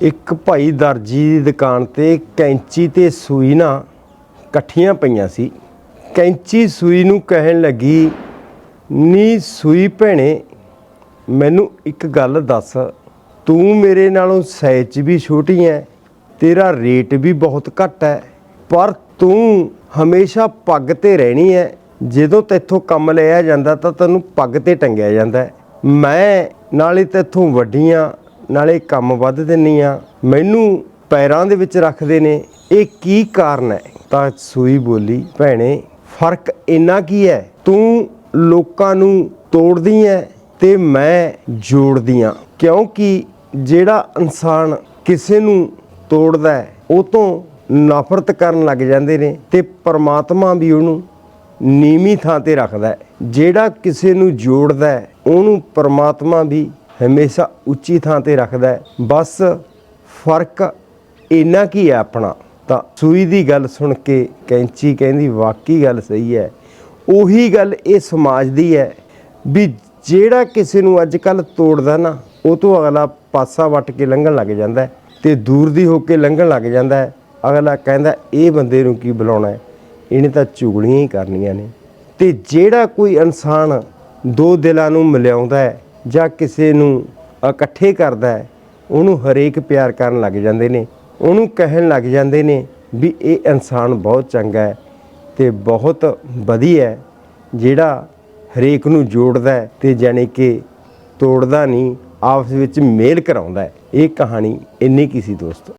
ਇੱਕ ਭਾਈ ਦਰਜੀ ਦੀ ਦੁਕਾਨ ਤੇ ਕੈਂਚੀ ਤੇ ਸੂਈ ਨਾ ਇਕੱਠੀਆਂ ਪਈਆਂ ਸੀ। ਕੈਂਚੀ ਸੂਈ ਨੂੰ ਕਹਿਣ ਲੱਗੀ, ਨੀ ਸੂਈ ਭੈਣੇ, ਮੈਨੂੰ ਇੱਕ ਗੱਲ ਦੱਸ। ਤੂੰ ਮੇਰੇ ਨਾਲੋਂ ਸਹਿਜ ਵੀ ਛੋਟੀ ਐ, ਤੇਰਾ ਰੇਟ ਵੀ ਬਹੁਤ ਘੱਟ ਹੈ ਪਰ ਤੂੰ ਹਮੇਸ਼ਾ ਪੱਗ ਤੇ ਰਹਿਣੀ ਐ। ਜਦੋਂ ਤੇਥੋਂ ਕੰਮ ਲਿਆ ਜਾਂਦਾ ਤਾਂ ਤੈਨੂੰ ਪੱਗ ਤੇ ਟੰਗਿਆ ਜਾਂਦਾ ਮੈਂ ਨਾਲੇ ਤੇਥੋਂ ਵੱਡੀਆਂ ਨਾਲੇ ਕੰਮ ਵੱਧ ਦਿੰਨੀ ਆ। ਮੈਨੂੰ ਪੈਰਾਂ ਦੇ ਵਿੱਚ ਰੱਖਦੇ ਨੇ। ਇਹ ਕੀ ਕਾਰਨ ਹੈ? ਤਾਂ ਸੂਈ ਬੋਲੀ, ਭੈਣੇ, ਫ਼ਰਕ ਇੰਨਾ ਕੀ ਹੈ? ਤੂੰ ਲੋਕਾਂ ਨੂੰ ਤੋੜਦੀ ਐ ਤੇ ਮੈਂ ਜੋੜਦੀ ਆ। ਕਿਉਂਕਿ ਜਿਹੜਾ ਇਨਸਾਨ ਕਿਸੇ ਨੂੰ ਤੋੜਦਾ ਉਹ ਤੋਂ ਨਫ਼ਰਤ ਕਰਨ ਲੱਗ ਜਾਂਦੇ ਨੇ ਤੇ ਪਰਮਾਤਮਾ ਵੀ ਉਹਨੂੰ ਨੀਵੀਂ ਥਾਂ ਤੇ ਰੱਖਦਾ ਜਿਹੜਾ ਕਿਸੇ ਨੂੰ ਜੋੜਦਾ ਉਹਨੂੰ ਪਰਮਾਤਮਾ ਵੀ ਹਮੇਸ਼ਾ ਉੱਚੀ ਥਾਂ ਤੇ ਰੱਖਦਾ ਹੈ। ਬਸ ਫ਼ਰਕ ਇੰਨਾ ਕੀ ਹੈ ਆਪਣਾ? ਤਾਂ ਸੂਈ ਦੀ ਗੱਲ ਸੁਣ ਕੇ ਕੈਂਚੀ ਕਹਿੰਦੀ, ਵਾਕਈ ਗੱਲ ਸਹੀ ਹੈ। ਉਹੀ ਗੱਲ ਇਹ ਸਮਾਜ ਦੀ ਹੈ ਵੀ ਜਿਹੜਾ ਕਿਸੇ ਨੂੰ ਅੱਜ ਕੱਲ ਤੋੜਦਾ ਨਾ, ਉਹ ਤੋਂ ਅਗਲਾ ਪਾਸਾ ਵੱਟ ਕੇ ਲੰਘਣ ਲੱਗ ਜਾਂਦਾ ਹੈ ਤੇ ਦੂਰ ਦੀ ਹੋ ਕੇ ਲੰਘਣ ਲੱਗ ਜਾਂਦਾ ਅਗਲਾ ਕਹਿੰਦਾ, ਇਹ ਬੰਦੇ ਨੂੰ ਕੀ ਬੁਲਾਉਣਾ ਇਹਨੇ ਤਾਂ ਚੁਗਲੀਆਂ ਹੀ ਕਰਨੀਆਂ ਨੇ। ਤੇ ਜਿਹੜਾ ਕੋਈ ਇਨਸਾਨ ਦੋ ਦਿਲਾਂ ਨੂੰ ਮਿਲਾਉਂਦਾ ਹੈ ਜਾਂ ਕਿਸੇ ਨੂੰ ਇਕੱਠੇ ਕਰਦਾ ਹੈ, ਉਹਨੂੰ ਹਰੇਕ ਪਿਆਰ ਕਰਨ ਲੱਗ ਜਾਂਦੇ ਨੇ, ਉਹਨੂੰ ਕਹਿਣ ਲੱਗ ਜਾਂਦੇ ਨੇ ਵੀ ਇਹ ਇਨਸਾਨ ਬਹੁਤ ਚੰਗਾ ਹੈ ਤੇ ਬਹੁਤ ਵਧੀਆ ਹੈ, ਜਿਹੜਾ ਹਰੇਕ ਨੂੰ ਜੋੜਦਾ ਹੈ ਤੇ ਜਾਣੀ ਕਿ ਤੋੜਦਾ ਨਹੀਂ, ਆਪਸ ਵਿੱਚ ਮੇਲ ਕਰਾਉਂਦਾ ਇਹ ਕਹਾਣੀ ਇੰਨੀ ਕੀ ਸੀ ਦੋਸਤੋ।